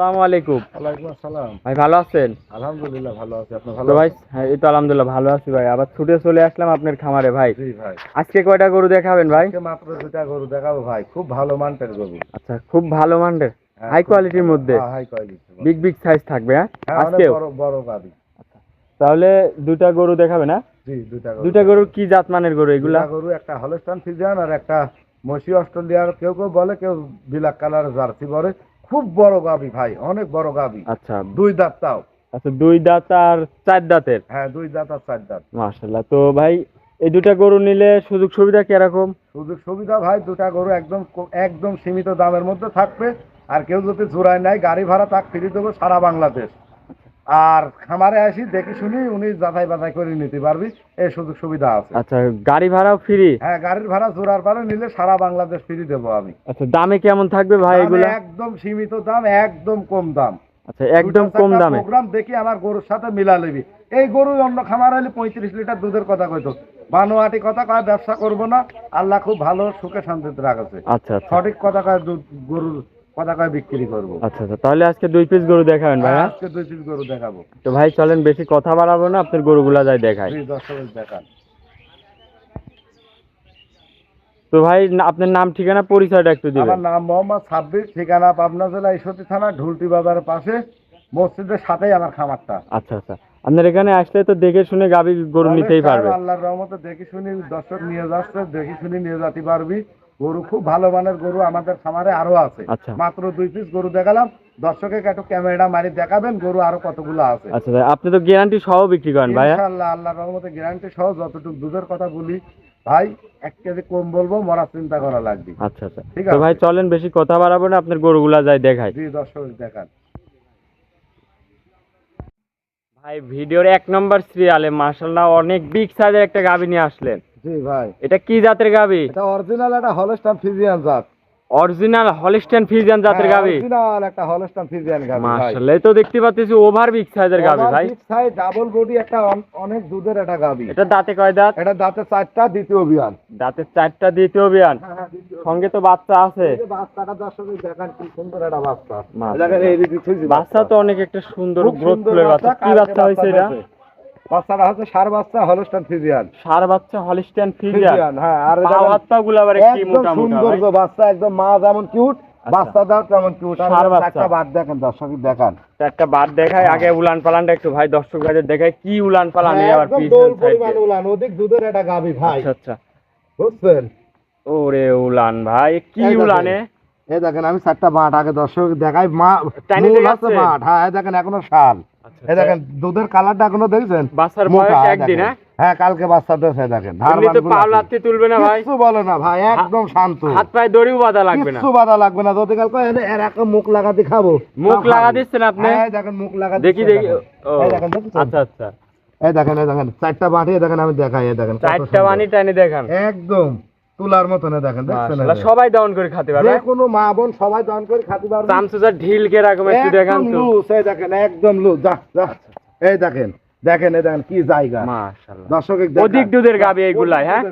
আসসালামু আলাইকুম। ওয়ালাইকুম আসসালাম। ভাই ভালো আছেন? আলহামদুলিল্লাহ ভালো আছি। আপনি ভালো ভাই হ্যাঁ এই তো আলহামদুলিল্লাহ ভালো আছি ভাই। আবার ছুটে চলে আসলাম আপনার খামারে ভাই। জি ভাই। আজকে কয়টা গরু দেখাবেন ভাই? মাত্র দুটা গরু দেখাবো ভাই। খুব ভালো মানটের গরু। আচ্ছা খুব ভালো মানের। হাই কোয়ালিটির মধ্যে? High quality big big size থাকবে হ্যাঁ? হ্যাঁ বড় বড় গাবি। তাহলে দুটা গরু দেখাবে না জি দুটা গরু দুটা গরু কি জাত মানের গরু এগুলা? গরু একটা হলস্টান আর একটা মসি অস্ট্রেলিয়ার কেউ কেউ বলে কেউ বিলাক কালার জার্সি বলে। খুব বড় গাবি ভাই অনেক বড় গাবি। আচ্ছা। দুই দাঁত তাও। আচ্ছা দুই দাঁত আর চার দাঁতের? হ্যাঁ দুই দাঁত আর চার দাঁত। মাশাল্লাহ তো ভাই এই দুটা গরু নিলে সুযোগ সুবিধা কীরকম? সুযোগ সুবিধা ভাই দুটা গরু একদম একদম সীমিত দামের মধ্যে থাকবে। আর কেউ যদি জোড়ায় নেয় গাড়ি ভাড়া তাক ফিরিয়ে দেবো সারা বাংলাদেশ। আর খামারে আসি দেখি শুনি উনি যাচাই বাছাই করে নিতে পারবি এই সুযোগ সুবিধা আছে। আচ্ছা গাড়ি ভাড়াও ফ্রি হ্যাঁ গাড়ির ভাড়া জোড়ার পারে নিলে সারা বাংলাদেশ ফ্রি দেবো আমি। আচ্ছা দামে কেমন থাকবে ভাই এগুলা? একদম সীমিত দাম একদম কম দাম। আচ্ছা একদম কম দামে। প্রোগ্রাম দেখি আমার গরুর সাথে মিলা লেবি এই গরু অন্য খামার হলে পঁয়ত্রিশ লিটার দুধের কথা কইতো। বানোয়াটি কথা কয় ব্যবসা করব না। আল্লাহ খুব ভালো সুখে শান্তিতে রাখছে। আচ্ছা আচ্ছা। সঠিক কথা কয় দুধ গরুর কথা কয় বিক্রি করব। আচ্ছা আচ্ছা তাহলে আজকে দুই পিস গরু দেখাবেন ভাই হ্যাঁ? আজকে দুই পিস গরু দেখাবো। তো ভাই চলেন বেশি কথা বাড়াবো না আপনার গরুগুলা যাই দেখাই। দেখান। তো ভাই আপনার নাম ঠিকানা পরিচয়টা একটু দিবেন। আমার নাম মোহাম্মদ সাব্বির ঠিকানা পাবনা জেলা ঈশ্বরী থানা ঢুলটি বাজারের পাশে মসজিদের সাথেই আমার খামারটা। আচ্ছা আচ্ছা আপনার এখানে আসলে তো দেখে শুনে গাবি গরু নিতেই পারবে। আল্লাহর রহমতে দেখে শুনে দর্শক নিয়ে যাচ্ছে দেখে শুনে নিয়ে যেতে পারবি। গরু খুব ভালো মানের গরু আমাদের খামারে আরও আছে। আচ্ছা। মাত্র দুই পিস গরু দেখালাম। দর্শককে একটু ক্যামেরা মারি দেখাবেন গরু আরও কতগুলো আছে। আচ্ছা আপনি তো গ্যারান্টি সহ বিক্রি করেন ভাই? ইনশাআল্লাহ আল্লাহর রহমতে গ্যারান্টি সহ যতটুকু দুধের কথা বলি ভাই এক কেজি কম বলব মরা চিন্তা করা লাগবে। আচ্ছা আচ্ছা। ঠিক তো আছে। ভাই চলেন বেশি কথা বাড়াবো না আপনার গরুগুলা যাই দেখাই। জি দর্শক দেখান। ভাই ভিডিওর এক নম্বর সিরিয়ালে মার্শাল্লাহ অনেক বিগ সাইজের একটা গাবি নিয়ে আসলেন। জি ভাই। এটা কি জাতের গাবি? এটা অরিজিনাল একটা হলস্টান ফিজিয়ান জাত। অরিজিনাল হলিস্টান ফিজিয়ান জাতের গাবি? অরিজিনাল একটা হলস্টান ফিজিয়ান গাবি ভাই। তো দেখতে পাচ্ছি ওভার বিগ সাইজের গাবি ভাই। ডাবল বডি একটা অনেক দুধের একটা গাবি। এটা দাঁতে কয় দাঁত? এটা দাঁতে চারটা দ্বিতীয় বিয়ান চারটা দ্বিতীয় বিয়ান সঙ্গে তো বাচ্চা আছে। বাচ্চাটা দর্শকের দেখান কি সুন্দর একটা বাচ্চা। তো অনেক একটা সুন্দর খুব গ্রোথ ফুলের বাচ্চা কি বাচ্চা হয়েছে এটা। বাচ্চাটা হচ্ছে সার বাচ্চা হলস্টান ফিজিয়ান সার বাচ্চা হলিস্টান ফিজিয়ান হ্যাঁ আর পাও গুলো আবার কি মোটা মোটা সুন্দর ভাই। বাচ্চা একদম মা যেমন কিউট বাচ্চা দাও তেমন কিউট আর বাচ্চা। একটা বাদ দেখেন দর্শক দেখান। একটা বার দেখায় আগে উলান পালানটা একটু ভাই দর্শক ভাইদের দেখায় কি উলান পালান এই আবার পিছন দোল সাইড। পরিমাণ উলান ওদিক দুধের একটা গাবি ভাই। আচ্ছা আচ্ছা। বুঝছেন? ওরে উলান ভাই কি। উলানে? দেখেন আমি চারটা মাঠ আগে দর্শক দেখাই। মা মাঠ। হ্যাঁ দেখেন এখনও শাল। এই দেখেন দুধের কালারটা এখনও দেখছেন? বাচ্চার বয়স একদিন, হ্যাঁ? হ্যাঁ কালকে বাচ্চা দিয়েছে দেখেন। তুলবে না ভাই? কিচ্ছু বলে না ভাই একদম শান্ত। হাত পায়ে দড়িও বাঁধা লাগবে না। কিচ্ছু বাধা লাগবে না। যদি এর একটা মুখ লাগাতে খাব মুখ লাগা খাব। দিচ্ছেন আপনি? হ্যাঁ, দেখেন মুখ লাগা দেখি দিচ্ছে, দেখি। আচ্ছা আচ্ছা। এই দেখেন এই দেখেন চারটা বাটি দেখেন আমি দেখাই এই দেখেন চারটা সুন্দর। টানি দেখান। একদম। তুলার মতো এই দেখেন দেখছেন সবাই ডাউন করে খেতে পারবে যে কোনো মা বোন সবাই দান করে খাতে পারবে। চামচুজার ঢিল কে রকম একটু দেখেন তো। লুজ এই দেখেন একদম লুজ যা যা। এই দেখেন দেখেন এই দেখেন কি জায়গা। মাশাআল্লাহ। দর্শক অধিক দুধের গাবে এইগুলাই, হ্যাঁ?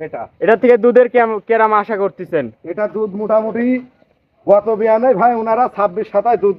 এটা। এটা থেকে দুধের কেরাম আশা করতেছেন? এটা দুধ মোটামুটি গত বিয়ানে ভাই ওনারা ছাব্বিশ সাতাশ দুধ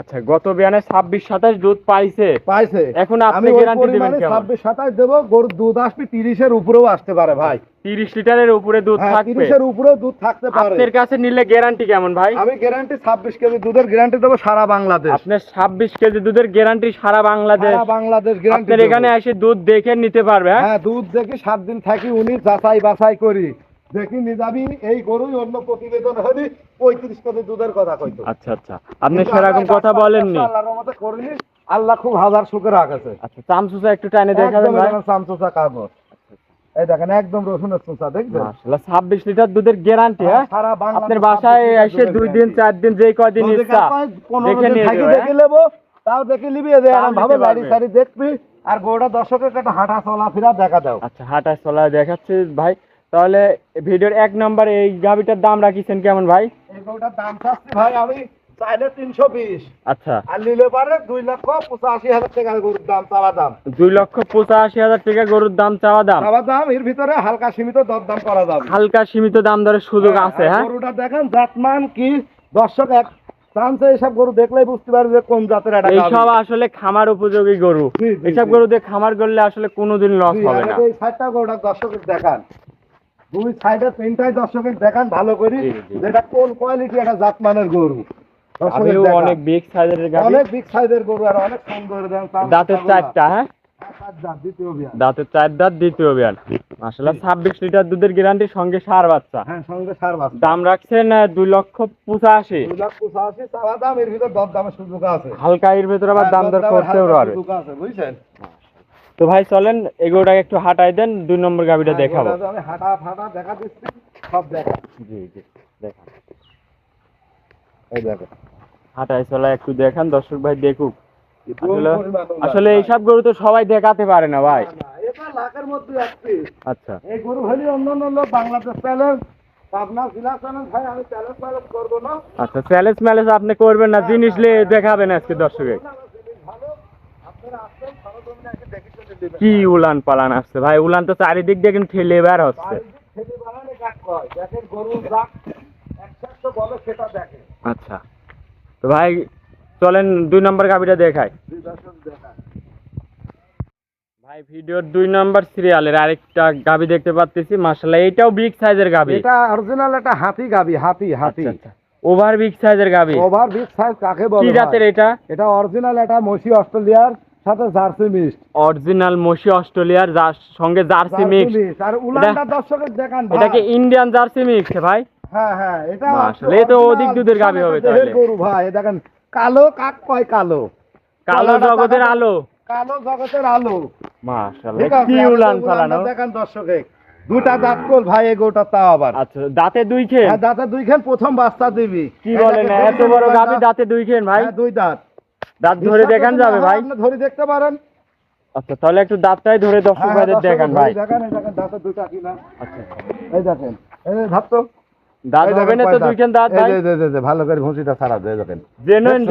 আচ্ছা গত বিয়ানে ছাব্বিশ সাতাশ দুধ পাইছে। পাইছে। এখন আপনি গ্যারান্টি দিবেন ছাব্বিশ সাতাশ দেবো গরুর দুধ আসবে তিরিশের উপরেও আসতে পারে ভাই। তিরিশ লিটারের উপরে দুধ হ্যাঁ থাকবে? তিরিশের উপরেও দুধ থাকতে পারে। আপনার কাছে নিলে গ্যারান্টি কেমন ভাই? আমি গ্যারান্টি ছাব্বিশ কেজি দুধের গ্যারান্টি দেবো সারা বাংলাদেশ। আপনার ছাব্বিশ কেজি দুধের গ্যারান্টি সারা বাংলাদেশ। বাংলাদেশ গ্যারান্টি এখানে এসে দুধ দেখে নিতে পারবে হ্যাঁ? হ্যাঁ দুধ দেখি সাত দিন থাকি উনি যাচাই বাছাই করি। দেখি নিজাবি এই গরুই অন্য প্রতিবেদন হলি পঁয়ত্রিশ কেজি দুধের কথা কইতো। আচ্ছা আচ্ছা। আপনি সেরকম কথা বলেননি। আল্লাহর করিনি। আল্লাহ খুব হাজার রাখেছে। আচ্ছা চামচুসা একটু টাইনে দেখাবেন একদম ভাই। এরকম কাগজ এই দেখেন একদম রসুনের চোচা মাশাআল্লাহ ছাব্বিশ লিটার দুধের গ্যারান্টি হ্যাঁ? সারা বাংলাদেশ আপনার বাসায় এসে দুই দিন চার দিন যেই কদিন ইচ্ছা দেখে নিয়ে থাকি দেখে নেব তাও দেখে নিবি যে ভাবে গাড়ি সারি দেখবি আর গরুটা দর্শকের একটা হাঁটা চলাফেরা দেখা দাও। আচ্ছা হাঁটা চলা দেখাচ্ছে ভাই। তাহলে ভিডিওর এক নম্বরে এই গাবিটার দাম রাখিছেন কেমন ভাই? এই দাম চাচ্ছি ভাই আমি চাইলে তিনশো বিশ। আচ্ছা। আর নিলে পারে দুই লক্ষ পঁচাশি হাজার টাকা গরুর দাম চাওয়া দাম। দুই লক্ষ পঁচাশি হাজার টাকা গরুর দাম চাওয়া দাম? চাওয়া দাম এর ভিতরে হালকা সীমিত দরদাম করা যাবে। হালকা সীমিত দাম দরের সুযোগ আছে হ্যাঁ? গরুটা দেখেন জাতমান কি? দর্শক এক এইসব গরু দেখলেই বুঝতে পারবে যে কোন জাতের এইসব আসলে খামার উপযোগী গরু। এইসব গরু দিয়ে খামার করলে আসলে কোনোদিন লস হবে না। এই সাইডটা গরুটা দর্শকের দেখান। দুই সাইডে তিনটাই দর্শকের দেখান ভালো করে। যেটা কোন কোয়ালিটি একটা জাতমানের গরু। আমিও অনেক বিগ সাইজের গাড়ি অনেক বিগ সাইজের গরু আর অনেক সুন্দর দেন দাঁতের চারটা হ্যাঁ? দাঁতের চার দাঁত দ্বিতীয় বিয়ান মাসাল্লাহ ছাব্বিশ লিটার দুধের গ্যারান্টি সঙ্গে সার বাচ্চা। হ্যাঁ সঙ্গে সার বাস দাম রাখছেন দুই লক্ষ পঁচাশি। দুই লাখ পঁচাশি দাম এর ভিতর দর দামের সুযোগ আছে। হালকা এর ভেতরে আবার দাম দর হ্যাঁ, করতেও পারবে। বুঝছেন? তো ভাই চলেন এগুলোটাকে একটু হাঁটাই দেন দুই নম্বর গাবিটা হ্যাঁ, দেখাবো। আমি হাঁটা ফাটা দেখা দিচ্ছি সব দেখা। জি জি দেখান এই দেখো। হাঁটাই চলা একটু দেখান দর্শক ভাই দেখুক। আসলে এইসব গরু তো সবাই দেখাতে পারে না ভাই। লাখের মধ্যে আসছে। আচ্ছা। এই গরু হলে লোক বাংলাদেশ চ্যালেঞ্জ আচ্ছা চ্যালেঞ্জ ম্যালেজ আপনি করবেন না জিনিস দেখাবেন আজকে দর্শকে না, না, জিনিস ভালো আপনারা আসবেন সরজমিনে এসে দেখে শুনে নেবেন। কি উলান পালান আসছে? ভাই উলান তো চারিদিক দিয়ে কিন্তু ঠেলে বের হচ্ছে। আচ্ছা। তো ভাই চলেন দুই নম্বর গাবিটা দেখাই। ভাই ভিডিওর দুই নম্বর সিরিয়ালের আরেকটা গাবি দেখতে পাচ্ছি মাসাল্লাহ এটাও বিগ সাইজের গাবি। এটা অরিজিনাল একটা হাতি গাবি হাতি হাতি। ওভার বিগ সাইজের গাবি। ওভার বিগ সাইজ কাকে বলে কি জাতের এটা? এটা অরিজিনাল এটা মসি অস্ট্রেলিয়ার সাথে জার্সি মিক্স অরিজিনাল মসি অস্ট্রেলিয়ার সঙ্গে জার্সি মিক্স আর উলানটা দর্শকের দেখান এটা কি ইন্ডিয়ান জার্সি মিক্স ভাই? হ্যাঁ হ্যাঁ এটা এ তো অধিক দুধের গাভী হবে তাহলে। গরু ভাই দেখেন কালো কাক কয় কালো? কালো জগতের আলো। কালো জগতের আলো। মাশাআল্লাহ কি উলান পালানো দেখেন দর্শকে। দুটা দাঁত কোল ভাই এই গরুটা তাও আবার। আচ্ছা দাঁতে দুই খেন? হ্যাঁ দাঁতে দুই খান প্রথম বাস্তা দিবি। কি বলেন এত বড় গাবি দাঁতে দুই খেন ভাই? হ্যাঁ, দুই দাঁত। দাঁত ধরে দেখান যাবে ভাই। আপনি ধরে দেখতে পারেন। আচ্ছা তাহলে একটু দাঁতটাই ধরে দর্শক হ্যাঁ, ভাইদের দেখান ভাই দেখেন দেখেন দাঁতে দুইটা কিনা আচ্ছা। এই দেখেন এই যে ভাবতো দাঁত হবে না তো দাঁত? ভাই? এই ভালো করে ভুসিটা ছাড়া দেখেন। জেনুইন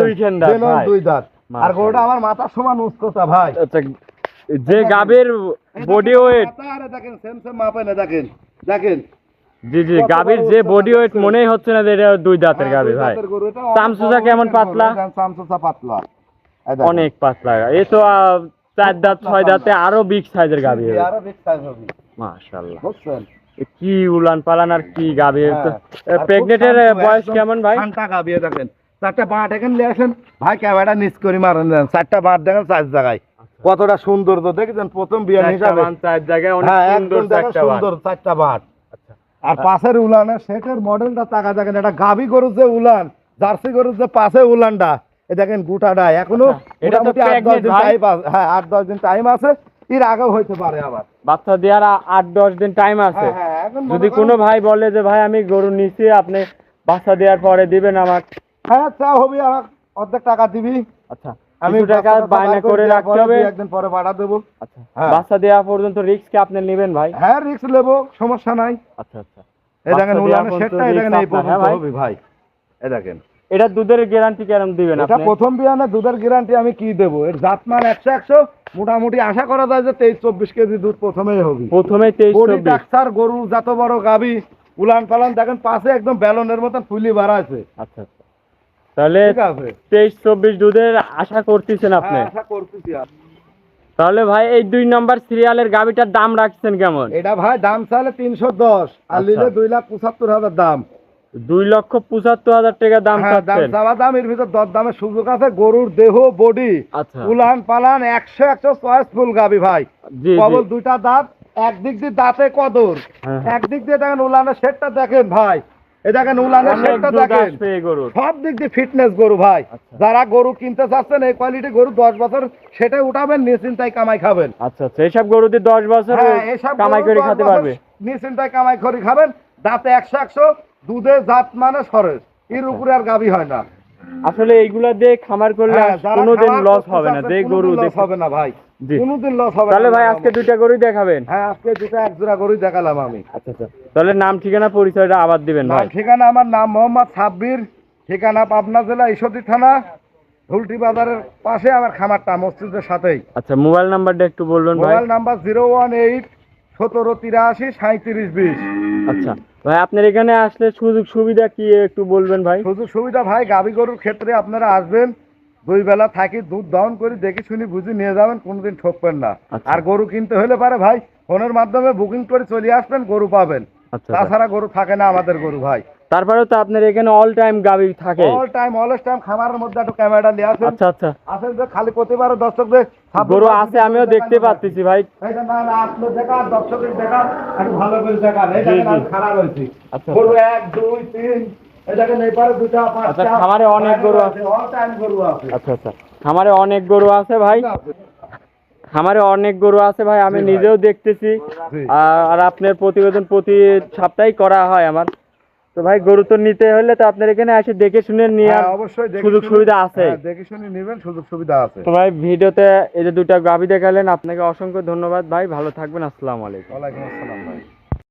দাঁত জেনুইন দুই দাঁত। আর। গরুটা আমার মাথার সমান উচ্চতা ভাই। আচ্ছা যে গাবের বডি ওয়েট আরে দেখেন সেম সেম মাপে না দেখেন দেখেন। জি জি গাবির যে বডি ওয়েট মনেই হচ্ছে না যে এটা দুই দাঁতের হ্যাঁ, গাবি ভাই। দাঁতের অনেক কেমন পাতলা? গরু, পাতলা। অনেক পাতলা। এ তো চার দাঁত ছয় দাঁতে আরও বিগ সাইজের জি, আরও big size হবে। মাশাআল্লাহ। বুঝছেন? কি উলান পালান আর কি গাবি হ্যাঁ। আর খুব বয়স কেমন ভাই? গাবি, এই দেখেন। চারটা বাঁট এখানে নিয়ে আসেন ভাই ক্যামেরা নিচ করে মারেন দেন। চারটা বাঁট দেখেন চার জায়গায়। কতটা সুন্দর তো দেখেছেন? প্রথম বিয়ান চারটা হিসাবে। চার জায়গায় অনেক হ্যাঁ সুন্দর চারটা সুন্দর চারটা বাঁট। আচ্ছা। আর পাশের উলানের সেটের মডেলটা তাকা দেখেন এটা গাভী গরুর যে উলান জার্সি গরুর যে পাশে উলানটা। এ দেখেন গুটাটা এখনও আচ্ছা, মোটামুটি আট দশ দিন টাইম আছে। হ্যাঁ আট দশ দিন টাইম আছে। এর আগেও হইতে পারে আবার। বাচ্চা দেওয়ার আট দশ দিন টাইম আছে। হ্যাঁ হ্যাঁ এখন মনে যদি কোনো ভাই বলে যে ভাই আমি গরু নিছি আপনি বাচ্চা দেওয়ার পরে দিবেন আমাকে হ্যাঁ চা হবে আমার অর্ধেক টাকা দিবি। আচ্ছা আমি টাকা বায়না করে রাখতে হবে। একদিন পরে দেবো। আচ্ছা হ্যাঁ। বাচ্চা দেওয়া পর্যন্ত রিস্ক কি আপনি নেবেন ভাই? হ্যাঁ রিস্ক নেব সমস্যা নাই। আচ্ছা আচ্ছা। এই দেখেন উলানের সেটটা এই দেখেন এই risk আপনার, হ্যাঁ পর্যন্ত ভাই? হবে ভাই। এই দেখেন। এটা দুধের গ্যারান্টি কেরম দিবেন এটা প্রথম বিয়ানে দুধের গ্যারান্টি আমি কি দেবো? এর জাতমান একশো একশো মোটামুটি আশা করা যায় যে তেইশ চব্বিশ কেজি দুধ প্রথমেই হবে। প্রথমে তেইশ ডাক্তার গরু যত বড় গাবি উলান পালান দেখেন পাশে একদম ব্যালনের মতন ফুলি বাড়া আছে। আচ্ছা আচ্ছা। তাহলে তেইশ চব্বিশ দুধের আশা করতেছেন আপনি? হ্যাঁ, আশা করতেছি তাহলে ভাই এই দুই নম্বর সিরিয়ালের গাবিটার দাম রাখছেন কেমন? এটা ভাই দাম চাইলে তিনশো দশ আর আচ্ছা। নিলে দুই লাখ পঁচাত্তর হাজার দাম। দুই লক্ষ পঁচাত্তর হাজার টাকা দাম হ্যাঁ দাম এর ভিতর দর দামের সুযোগ আছে। গরুর দেহ বডি আচ্ছা। উলান পালান একশো একশো চয়েস ফুল গাবি ভাই। কবল দুইটা দাঁত একদিক দিয়ে দাঁতে কদর। হ্যাঁ, হ্যাঁ। একদিক দিয়ে দেখেন উলানের সেটটা দেখেন ভাই। এ দেখেন উলানের সেটটা দেখেন। আসবে এই গরুর। সব দিক দিয়ে ফিটনেস গরু ভাই। আচ্ছা। যারা গরু কিনতে চাচ্ছেন এই কোয়ালিটি গরু দশ বছর সেটা উঠাবেন নিশ্চিন্তায় কামাই খাবেন। আচ্ছা আচ্ছা। এইসব গরুতে দশ বছর কামাই গরু করে দশ খেতে বছর পারবে। নিশ্চিন্তায় কামাই করে খাবেন। দাঁতে একশো একশো দুধে জাত মানে সরেস। এর উপরে আর গাবি হয় না। আসলে এইগুলা দিয়ে খামার করলে হ্যাঁ, কোনোদিন লস হবে না যে গরু হবে না ভাই। কোনোদিন লস হবে তাহলে ভাই আজকে দুইটা গরুই দেখাবেন। হ্যাঁ আজকে দুটো এক জোড়া গরুই দেখালাম আমি। আচ্ছা আচ্ছা। তাহলে নাম ঠিকানা পরিচয়টা আবার দিবেন ভাই। ঠিকানা আমার নাম মোহাম্মদ সাব্বির ঠিকানা পাবনা জেলা ঈশ্বরদী থানা ঢুলটি বাজারের পাশে আমার খামারটা মসজিদের সাথেই। আচ্ছা মোবাইল নাম্বারটা একটু বলবেন ভাই। Mobile number zero one eight সতেরো তিরাশি সাঁত্রিশ বিশ। আচ্ছা। ভাই আপনার এখানে আসলে সুযোগ সুবিধা কি একটু বলবেন ভাই? সুযোগ সুবিধা ভাই গাবি গরুর ক্ষেত্রে আপনারা আসবেন দুই বেলা থাকি দুধ দাউন করে দেখে শুনি বুঝি নিয়ে যাবেন কোনোদিন ঠকবেন না। আচ্ছা। আর গরু কিনতে হলে পারে ভাই ফোনের মাধ্যমে বুকিং করে চলে আসবেন গরু পাবেন। আচ্ছা। তাছাড়া গরু থাকে না আমাদের গরু ভাই। তারপরেও তো আপনার এখানে অল টাইম গাবি থাকে। অল টাইম অলস টাইম খামারের মধ্যে একটু ক্যামেরা নিয়ে আসেন। আচ্ছা আচ্ছা। আসেন যে খালি প্রতিবারও দর্শকদের গরু আছে আমিও দেখতে পাচ্ছি ভাই। না না আপনি দেখান দর্শকের দেখান একটু ভালো করে দেখান। এই জি, দেখেন আমি খারাপ হয়েছি আচ্ছা, গরু এক দুই তিন এই দেখেন এই পারে দুটা আচ্ছা, খামারে অনেক গরু আছে। অল টাইম গরু আছে। আচ্ছা আচ্ছা। খামারে অনেক গরু আছে ভাই। খামারে অনেক গরু আছে ভাই আমি নিজেও দেখতেছি। আর- আপনার প্রতিবেদন প্রতি সপ্তাহেই করা হয় আমার। তো ভাই গরু তো নিতে হলে তো আপনার এখানে এসে দেখে শুনে নিয়ে হ্যাঁ, অবশ্যই সুযোগ সুবিধা আছে। হ্যাঁ, দেখে শুনে নেবেন সুযোগ সুবিধা আছে। তো ভাই ভিডিওতে এই যে দুটা গাভি দেখালেন আপনাকে অসংখ্য ধন্যবাদ ভাই ভালো থাকবেন আসসালামু আলাইকুম। ওয়ালাইকুম আসসালাম ভাই।